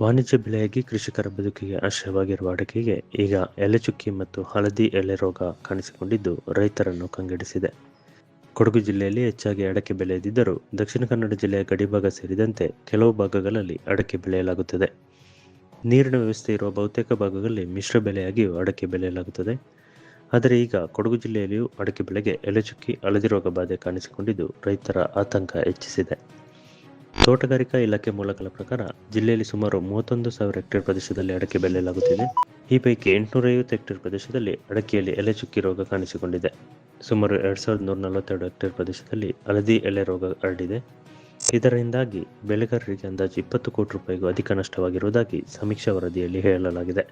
ವಾಣಿಜ್ಯ ಬೆಳೆಯಾಗಿ ಕೃಷಿಕರ ಬದುಕಿಗೆ ಆಶ್ರಯವಾಗಿರುವ ಅಡಕೆಗೆ ಈಗ ಎಲೆಚುಕ್ಕಿ ಮತ್ತು ಹಳದಿ ಎಲೆ ರೋಗ ಕಾಣಿಸಿಕೊಂಡಿದ್ದು ರೈತರನ್ನು ಕಂಗೆಡಿಸಿದೆ. ಕೊಡಗು ಜಿಲ್ಲೆಯಲ್ಲಿ ಹೆಚ್ಚಾಗಿ ಅಡಕೆ ಬೆಳೆಯದಿದ್ದರೂ ದಕ್ಷಿಣ ಕನ್ನಡ ಜಿಲ್ಲೆಯ ಗಡಿಭಾಗ ಸೇರಿದಂತೆ ಕೆಲವು ಭಾಗಗಳಲ್ಲಿ ಅಡಕೆ ಬೆಳೆಯಲಾಗುತ್ತದೆ. ನೀರಿನ ವ್ಯವಸ್ಥೆ ಇರುವ ಬಹುತೇಕ ಭಾಗಗಳಲ್ಲಿ ಮಿಶ್ರ ಬೆಳೆಯಾಗಿಯೂ ಅಡಕೆ ಬೆಳೆಯಲಾಗುತ್ತದೆ. ಆದರೆ ಈಗ ಕೊಡಗು ಜಿಲ್ಲೆಯಲ್ಲಿಯೂ ಅಡಕೆ ಬೆಳೆಗೆ ಎಲೆಚುಕ್ಕಿ ಹಳದಿ ರೋಗ ಬಾಧೆ ಕಾಣಿಸಿಕೊಂಡಿದ್ದು ರೈತರ ಆತಂಕ ಹೆಚ್ಚಿಸಿದೆ. ತೋಟಗಾರಿಕಾ ಇಲಾಖೆ ಮೂಲಗಳ ಪ್ರಕಾರ ಜಿಲ್ಲೆಯಲ್ಲಿ ಸುಮಾರು ಮೂವತ್ತೊಂದು ಸಾವಿರ ಹೆಕ್ಟೇರ್ ಪ್ರದೇಶದಲ್ಲಿ ಅಡಕೆ ಬೆಳೆಯಲಾಗುತ್ತಿದೆ. ಈ ಪೈಕಿ ಎಂಟುನೂರೈವತ್ತು ಹೆಕ್ಟೇರ್ ಪ್ರದೇಶದಲ್ಲಿ ಅಡಕೆಯಲ್ಲಿ ಎಲೆಚುಕ್ಕಿ ರೋಗ ಕಾಣಿಸಿಕೊಂಡಿದೆ. ಸುಮಾರು ಎರಡು ಸಾವಿರದ ನೂರ ನಲವತ್ತೆರಡು ಹೆಕ್ಟೇರ್ ಪ್ರದೇಶದಲ್ಲಿ ಹಳದಿ ಎಲೆ ರೋಗ ಹರಡಿದೆ. ಇದರಿಂದಾಗಿ ಬೆಳೆಗಾರರಿಗೆ ಅಂದಾಜು ಇಪ್ಪತ್ತು ಕೋಟಿ ರೂಪಾಯಿಗೂ ಅಧಿಕ ನಷ್ಟವಾಗಿರುವುದಾಗಿ ಸಮೀಕ್ಷಾ ವರದಿಯಲ್ಲಿ ಹೇಳಲಾಗಿದೆ.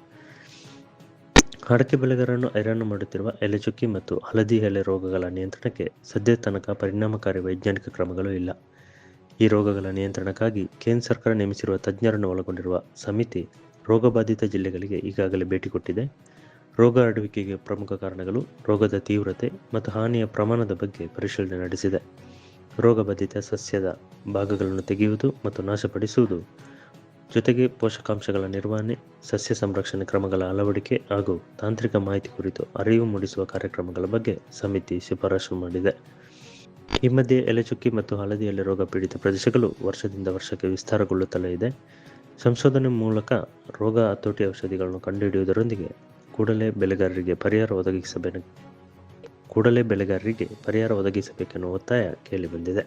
ಅಡಕೆ ಬೆಳೆಗಾರರನ್ನು ಹೈರಾಣು ಮಾಡುತ್ತಿರುವ ಎಲೆಚುಕ್ಕಿ ಮತ್ತು ಹಳದಿ ಎಲೆ ರೋಗಗಳ ನಿಯಂತ್ರಣಕ್ಕೆ ಸದ್ಯ ತನಕ ಪರಿಣಾಮಕಾರಿ ವೈಜ್ಞಾನಿಕ ಕ್ರಮಗಳು ಇಲ್ಲ. ಈ ರೋಗಗಳ ನಿಯಂತ್ರಣಕ್ಕಾಗಿ ಕೇಂದ್ರ ಸರ್ಕಾರ ನೇಮಿಸಿರುವ ತಜ್ಞರನ್ನು ಒಳಗೊಂಡಿರುವ ಸಮಿತಿ ರೋಗಬಾಧಿತ ಜಿಲ್ಲೆಗಳಿಗೆ ಈಗಾಗಲೇ ಭೇಟಿ ಕೊಟ್ಟಿದೆ. ರೋಗ ಹರಡುವಿಕೆಗೆ ಪ್ರಮುಖ ಕಾರಣಗಳು ರೋಗದ ತೀವ್ರತೆ ಮತ್ತು ಹಾನಿಯ ಪ್ರಮಾಣದ ಬಗ್ಗೆ ಪರಿಶೀಲನೆ ನಡೆಸಿದೆ. ರೋಗಬಾಧಿತ ಸಸ್ಯದ ಭಾಗಗಳನ್ನು ತೆಗೆಯುವುದು ಮತ್ತು ನಾಶಪಡಿಸುವುದು, ಜೊತೆಗೆ ಪೋಷಕಾಂಶಗಳ ನಿರ್ವಹಣೆ, ಸಸ್ಯ ಸಂರಕ್ಷಣೆ ಕ್ರಮಗಳ ಅಳವಡಿಕೆ ಹಾಗೂ ತಾಂತ್ರಿಕ ಮಾಹಿತಿ ಕುರಿತು ಅರಿವು ಮೂಡಿಸುವ ಕಾರ್ಯಕ್ರಮಗಳ ಬಗ್ಗೆ ಸಮಿತಿ ಶಿಫಾರಸು ಮಾಡಿದೆ. ಈ ಮಧ್ಯೆ ಎಲೆಚುಕ್ಕಿ ಮತ್ತು ಹಳದಿ ಎಲೆ ರೋಗ ಪೀಡಿತ ಪ್ರದೇಶಗಳು ವರ್ಷದಿಂದ ವರ್ಷಕ್ಕೆ ವಿಸ್ತಾರಗೊಳ್ಳುತ್ತಲೇ ಇದೆ. ಸಂಶೋಧನೆ ಮೂಲಕ ರೋಗ ಹತೋಟಿ ಔಷಧಿಗಳನ್ನು ಕಂಡುಹಿಡಿಯುವುದರೊಂದಿಗೆ ಕೂಡಲೇ ಬೆಳೆಗಾರರಿಗೆ ಪರಿಹಾರ ಒದಗಿಸಬೇಕು ಕೂಡಲೇ ಬೆಳೆಗಾರರಿಗೆ ಪರಿಹಾರ ಒದಗಿಸಬೇಕೆನ್ನುವ ಒತ್ತಾಯ ಕೇಳಿಬಂದಿದೆ.